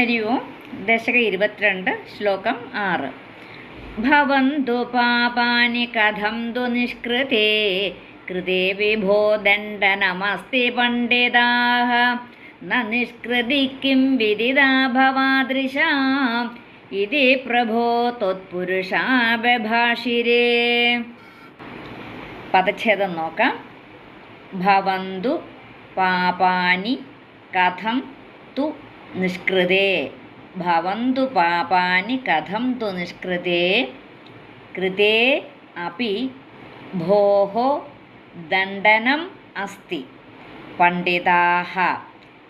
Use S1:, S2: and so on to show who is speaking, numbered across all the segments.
S1: ഹരി ഓം ദശക ഇരുപത്തിരണ്ട് ശ്ലോകം ആറ്. ഭവന്തു പാപാനി കഥം തു നിഷ്കൃതേ കൃതേ വിഭോ ദണ്ഡനമസ്തി പണ്ഡിതാഹ. ന നിഷ്കൃതി കിം വിദിതാ ഭവാദൃശാം ഇതി പ്രഭോ ത്വത്പുരുഷാ ബഭാഷിരേ. പദച്ഛേദം നോക്കാം. ഭവന്തു പാപാനി കഥം തു നിഷ്കൃതേ. ഭവന്തു പാപാനി കഥം തു നിഷ്കൃതേ. കൃതേ അപി ഭോः ദണ്ഡനം അസ്തി. പണ്ഡിതാഹ.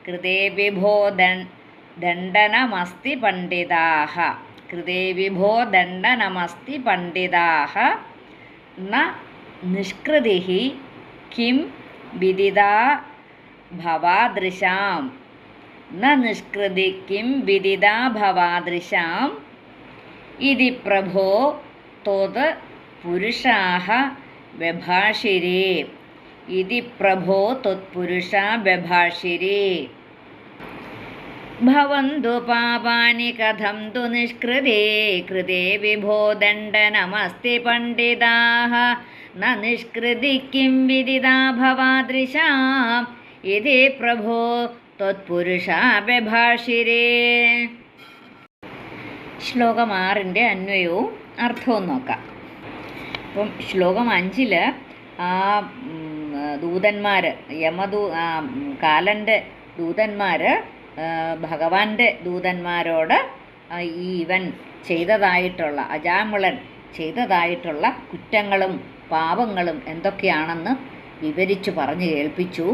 S1: കൃതേ വിഭോ ദണ്ഡനമസ്തി പണ്ഡിതാഹ. കൃതേ വിഭോ ദണ്ഡനമസ്തി പണ്ഡിതാഹ. ന നിഷ്കൃതി കിം വിദിതാ ഭവാദൃശാം. ന നിഷ്കൃതി കിം വിദിതാ ഭവാദൃശാം. ഇതി പ്രഭോ തോത് പുരുഷാഹ വ്യഭാഷിരേ. ഇതി പ്രഭോ ത്വത്പുരുഷാ വ്യഭാഷിരേ. ഭവന്തു പാപാനി കഥം തു നിഷ്കൃതേ കൃതേ വിഭോ ദണ്ഡനമസ്തി പണ്ഡിതാഹ. ന നിഷ്കൃതി കിം വിദിതാ ഇതി പ്രഭോ ത്വത്പുരുഷാ ബഭാഷിരേ ശ്ലോകം ആറിന്റെ അന്വയവും അർത്ഥവും നോക്കാം. അപ്പം ശ്ലോകം അഞ്ചിൽ ആ ദൂതന്മാർ യമദൂ കാലന്റെ ദൂതന്മാർ ഭഗവാന്റെ ദൂതന്മാരോട് ഈ ഇവൻ ചെയ്തതായിട്ടുള്ള അജാമിളൻ ചെയ്തതായിട്ടുള്ള കുറ്റങ്ങളും പാപങ്ങളും എന്തൊക്കെയാണെന്ന് വിവരിച്ചു പറഞ്ഞു കേൾപ്പിച്ചു.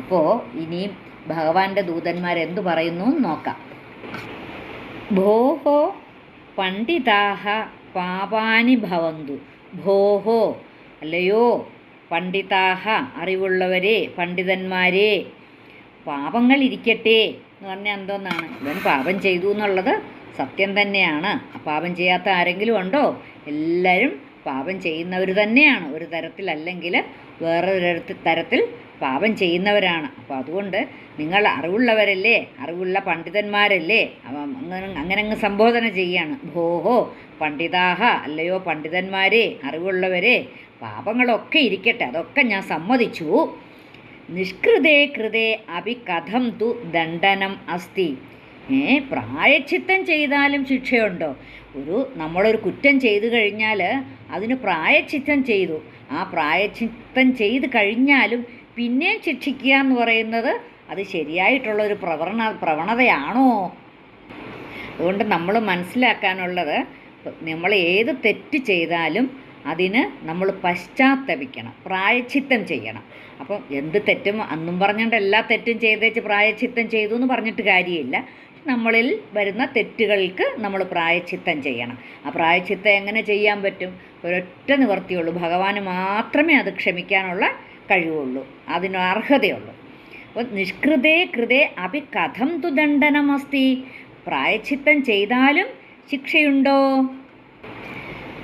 S1: അപ്പോൾ ഇനിയും ഭഗവാന്റെ ദൂതന്മാരെന്തു പറയുന്നു നോക്കാം. ഭോഹോ പണ്ഡിതാഹ പാപാനി ഭവന്തു. ഭോഹോ അല്ലയോ പണ്ഡിതാഹ അറിവുള്ളവരെ പണ്ഡിതന്മാരെ പാപങ്ങൾ ഇരിക്കട്ടെ എന്ന് പറഞ്ഞാൽ എന്തോന്നാണ്? ഇവൻ പാപം ചെയ്തു എന്നുള്ളത് സത്യം തന്നെയാണ്. പാപം ചെയ്യാത്ത ആരെങ്കിലും ഉണ്ടോ? എല്ലാവരും പാപം ചെയ്യുന്നവർ തന്നെയാണ്. ഒരു തരത്തിലല്ലെങ്കിൽ വേറൊരു തരത്തിൽ പാപം ചെയ്യുന്നവരാണ്. അപ്പോൾ അതുകൊണ്ട് നിങ്ങൾ അറിവുള്ളവരല്ലേ? അറിവുള്ള പണ്ഡിതന്മാരല്ലേ? അങ്ങനെ അങ്ങനെ അങ്ങ് സംബോധന ചെയ്യാണ്. ഭോഹോ പണ്ഡിതാഹ അല്ലയോ പണ്ഡിതന്മാരെ അറിവുള്ളവരെ പാപങ്ങളൊക്കെ ഇരിക്കട്ടെ. അതൊക്കെ ഞാൻ സമ്മതിച്ചു. നിഷ്കൃതേ കൃതേ അഭി കഥം തു ദണ്ഡനം അസ്തി. പ്രായച്ചിത്തം ചെയ്താലും ശിക്ഷയുണ്ടോ? ഒരു നമ്മളൊരു കുറ്റം ചെയ്തു കഴിഞ്ഞാൽ അതിന് പ്രായച്ചിത്തം ചെയ്തു. ആ പ്രായച്ചിത്തം ചെയ്ത് കഴിഞ്ഞാലും പിന്നെയും ശിക്ഷിക്കുക എന്ന് പറയുന്നത് അത് ശരിയായിട്ടുള്ള ഒരു പ്രവണ പ്രവണതയാണോ? അതുകൊണ്ട് നമ്മൾ മനസ്സിലാക്കാനുള്ളത് നമ്മൾ ഏത് തെറ്റ് ചെയ്താലും അതിന് നമ്മൾ പശ്ചാത്തപിക്കണം പ്രായച്ചിത്തം ചെയ്യണം. അപ്പം എന്ത് തെറ്റും അന്നും പറഞ്ഞുകൊണ്ട് എല്ലാ തെറ്റും ചെയ്തേച്ച് പ്രായച്ചിത്തം ചെയ്തു എന്ന് പറഞ്ഞിട്ട് കാര്യമില്ല. നമ്മളിൽ വരുന്ന തെറ്റുകൾക്ക് നമ്മൾ പ്രായച്ചിത്തം ചെയ്യണം. ആ പ്രായച്ചിത്തം എങ്ങനെ ചെയ്യാൻ പറ്റും? ഒരൊറ്റ നിവർത്തിയുള്ളൂ ഭഗവാന് മാത്രമേ അത് ക്ഷമിക്കാനുള്ള കഴിവുള്ളൂ. അതിന് അർഹതയുള്ളൂ. അപ്പോൾ നിഷ്കൃതേ കൃതേ അഭി കഥം തു ദണ്ഡനമസ്തി. പ്രായച്ചിത്തം ചെയ്താലും ശിക്ഷയുണ്ടോ?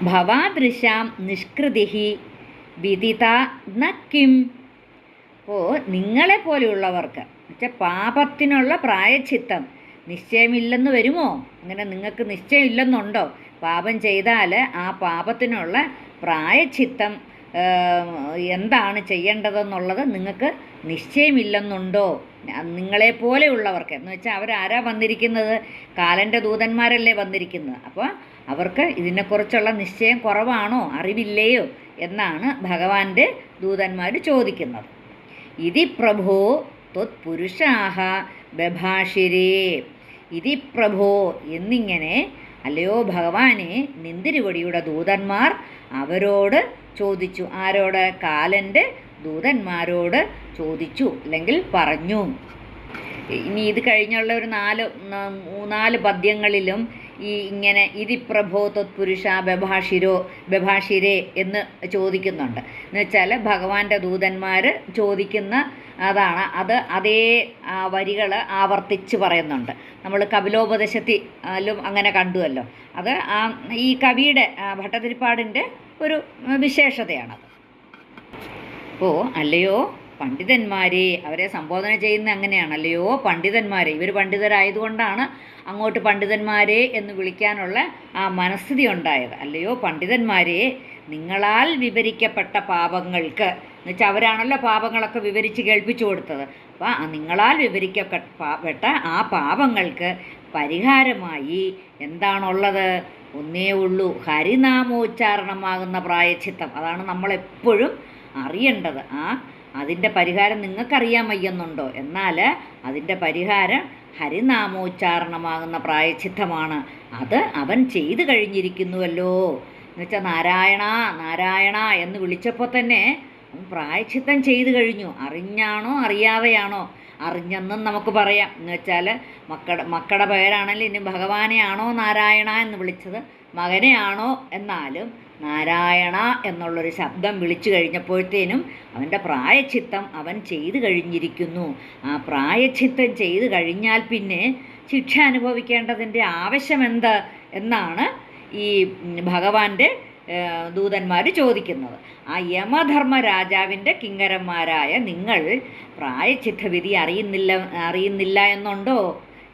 S1: ഭവാദൃശാം നിഷ്കൃതി വിദിത നക്കിം ഓ നിങ്ങളെ പോലെയുള്ളവർക്ക് എന്നുവെച്ചാൽ പാപത്തിനുള്ള പ്രായച്ചിത്തം നിശ്ചയമില്ലെന്ന് വരുമോ? അങ്ങനെ നിങ്ങൾക്ക് നിശ്ചയമില്ലെന്നുണ്ടോ? പാപം ചെയ്താൽ ആ പാപത്തിനുള്ള പ്രായച്ചിത്തം എന്താണ് ചെയ്യേണ്ടതെന്നുള്ളത് നിങ്ങൾക്ക് നിശ്ചയമില്ലെന്നുണ്ടോ? നിങ്ങളെപ്പോലെയുള്ളവർക്ക് എന്ന് വെച്ചാൽ അവരാരാ വന്നിരിക്കുന്നത്? കാലന്റെ ദൂതന്മാരല്ലേ വന്നിരിക്കുന്നത്? അപ്പോൾ അവർക്ക് ഇതിനെക്കുറിച്ചുള്ള നിശ്ചയം കുറവാണോ? അറിവില്ലയോ? എന്നാണ് ഭഗവാന്റെ ദൂതന്മാർ ചോദിക്കുന്നത്. ഇതി പ്രഭോ ത്വത്പുരുഷാഹ ബഭാഷിരേ. ഇതി പ്രഭോ എന്നിങ്ങനെ അല്ലയോ ഭഗവാനെ നിന്തിരുവടിയുടെ ദൂതന്മാർ അവരോട് ചോദിച്ചു. ആരോട്? കാലന്റെ ദൂതന്മാരോട് ചോദിച്ചു അല്ലെങ്കിൽ പറഞ്ഞു. ഇനി ഇത് കഴിഞ്ഞുള്ള ഒരു നാല് മൂന്നാൽ പദ്യങ്ങളിലും ഈ ഇങ്ങനെ ഇതി പ്രഭോ തത്പുരുഷ ബഭാഷിരോ ബഭാഷിരേ എന്ന് ചോദിക്കുന്നുണ്ട്. എന്നുവെച്ചാൽ ഭഗവാന്റെ ദൂതന്മാർ ചോദിക്കുന്ന അതാണ്. അത് അതേ വരികൾ ആവർത്തിച്ച് പറയുന്നുണ്ട്. നമ്മൾ കപിലോപദേശത്തിലും അങ്ങനെ കണ്ടുവല്ലോ. അത് ആ ഈ കവിയുടെ ഭട്ടതിരിപ്പാടിന്റെ ഒരു വിശേഷതയാണത്. ഓ അല്ലയോ? പണ്ഡിതന്മാരെ അവരെ സംബോധന ചെയ്യുന്ന അങ്ങനെയാണല്ലയോ? പണ്ഡിതന്മാരെ. ഇവർ പണ്ഡിതരായതുകൊണ്ടാണ് അങ്ങോട്ട് പണ്ഡിതന്മാരെ എന്ന് വിളിക്കാനുള്ള ആ മനസ്ഥിതി ഉണ്ടായത്. അല്ലയോ? പണ്ഡിതന്മാരെ നിങ്ങളാൽ വിവരിക്കപ്പെട്ട പാപങ്ങൾക്ക് എന്നുവെച്ചാൽ അവരാണല്ലോ പാപങ്ങളൊക്കെ വിവരിച്ച് കേൾപ്പിച്ചു കൊടുത്തത്. അപ്പോൾ നിങ്ങളാൽ വിവരിക്കപ്പെട്ട ആ പാപങ്ങൾക്ക് പരിഹാരമായി എന്താണുള്ളത്? ഒന്നേ ഉള്ളൂ ഹരിനാമോച്ചാരണമാകുന്ന പ്രായച്ചിത്തം. അതാണ് നമ്മളെപ്പോഴും അറിയേണ്ടത്. ആ അതിന്റെ പരിഹാരം നിങ്ങൾക്കറിയാൻ വയ്യെന്നുണ്ടോ? എന്നാൽ അതിന്റെ പരിഹാരം ഹരിനാമോച്ചാരണമാകുന്ന പ്രായച്ചിത്തമാണ്. അത് അവൻ ചെയ്തു കഴിഞ്ഞിരിക്കുന്നുവല്ലോ. എന്നുവെച്ചാൽ നാരായണ നാരായണ എന്ന് വിളിച്ചപ്പോൾ തന്നെ പ്രായച്ചിത്തം ചെയ്തു കഴിഞ്ഞു. അറിഞ്ഞാണോ അറിയാതെയാണോ? അറിഞ്ഞെന്നും നമുക്ക് പറയാം. എന്ന് വെച്ചാൽ മക്കളുടെ മക്കളുടെ പേരാണെങ്കിൽ ഇനി ഭഗവാനെയാണോ നാരായണ എന്ന് വിളിച്ചത്? മകനെയാണോ എന്നാലും നാരായണ എന്നുള്ളൊരു ശബ്ദം വിളിച്ചു കഴിഞ്ഞപ്പോഴത്തേനും അവന്റെ പ്രായച്ചിത്തം അവൻ ചെയ്തു കഴിഞ്ഞിരിക്കുന്നു. ആ പ്രായച്ചിത്തം ചെയ്തു കഴിഞ്ഞാൽ പിന്നെ ശിക്ഷ അനുഭവിക്കേണ്ടതിന്റെ ആവശ്യമെന്ത് എന്നാണ് ഈ ഭഗവാന്റെ ദൂതന്മാർ ചോദിക്കുന്നത്. ആ യമധർമ്മ രാജാവിന്റെ കിങ്കരന്മാരായ നിങ്ങൾ പ്രായച്ചിത്തവിധി അറിയുന്നില്ല അറിയുന്നില്ല എന്നുണ്ടോ?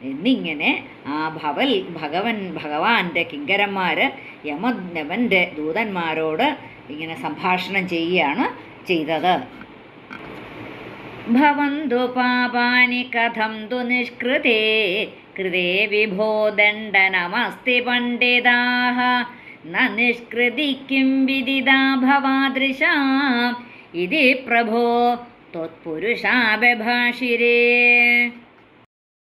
S1: എന്നിങ്ങനെ ആ ഭവൽ ഭഗവൻ ഭഗവാന്റെ കിങ്കരന്മാർ യമവന്റെ ദൂതന്മാരോട് ഇങ്ങനെ സംഭാഷണം ചെയ്യുകയാണ് ചെയ്തത്. ഭവന്തു പാപാനി കഥം തു നിഷ്കൃതേ കൃതേ വിഭോ ദണ്ഡനമസ്തി പണ്ഡിതാഹ. ന നിഷ്കൃതിക്കും വിദിതാ ഭവാദൃശാം. ഇതി പ്രഭോ ത്വത്പുരുഷാബഭാഷിരേ